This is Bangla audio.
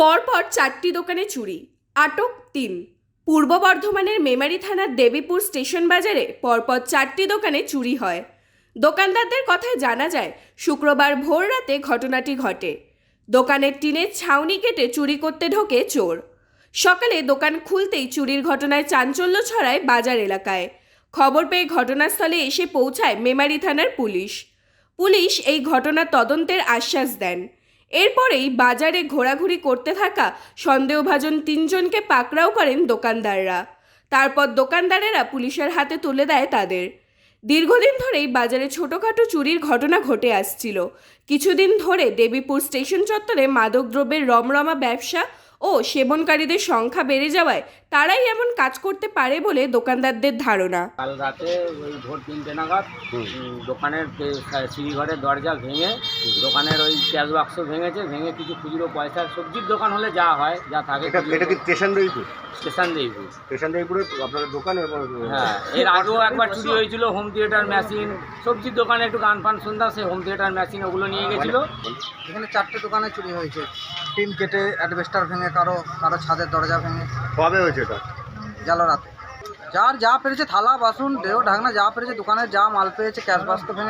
পরপর চারটি দোকানে চুরি। আটক তিন। পূর্ব বর্ধমানের মেমারি থানার দেবীপুর স্টেশন বাজারে পরপর চারটি দোকানে চুরি হয়। দোকানদারদের কথায় জানা যায়, শুক্রবার ভোর রাতে ঘটনাটি ঘটে। দোকানের টিনের ছাউনি কেটে চুরি করতে ঢোকে চোর। সকালে দোকান খুলতেই চুরির ঘটনায় চাঞ্চল্য ছড়ায় বাজার এলাকায়। খবর পেয়ে ঘটনাস্থলে এসে পৌঁছায় মেমারি থানার পুলিশ। পুলিশ এই ঘটনার তদন্তের আশ্বাস দেন। এরপরেই বাজারে ঘোরাঘুরি করতে থাকা সন্দেহভাজন তিনজনকে পাকড়াও করেন দোকানদাররা। তারপর দোকানদারেরা পুলিশের হাতে তুলে দেয় তাদের। দীর্ঘদিন ধরেই বাজারে ছোটোখাটো চুরির ঘটনা ঘটে আসছিল। কিছুদিন ধরে দেবীপুর স্টেশন চত্বরে মাদকদ্রব্যের রমরমা ব্যবসা ও সেবনকারীদের সংখ্যা বেড়ে যাওয়ায় তারাই এমন কাজ করতে পারে বলে দোকানদারদের ধারণা। কাল রাতে ওই ভোর তিনটে নাগাদ দোকানের সিঁড়িঘরের দরজা ভেঙে দোকানের ওই ক্যাশ বাক্স ভেঙেছে ভেঙে কিছু খুচরো পয়সা সবজির দোকান হলে যা হয় যা থাকে এটা এটা কি স্টেশন রয়েছে স্টেশন দেইবু স্টেশন রয়েছে আপনাদের দোকান হ্যাঁ এর আগেও একবার চুরি হয়েছিল হোম থিয়েটার মেশিন সবজির দোকানে একটু গান ফান শুনতাম সেই হোম থিয়েটার মেশিন ওগুলো নিয়ে গেছিল। এখানে চারটে দোকানে চুরি হয়েছে। টিম কেটে অ্যাডভেস্টার ভেঙে কারও কারও ছাদের দরজা ভেঙে। কবে হয়েছে এটা? গেল রাতে। যার যা পেরেছে থালা বাসন দেহ ঢাকনা যা পেরেছে দোকানে যা মাল পেয়েছে ক্যাশ বাস ভেঙে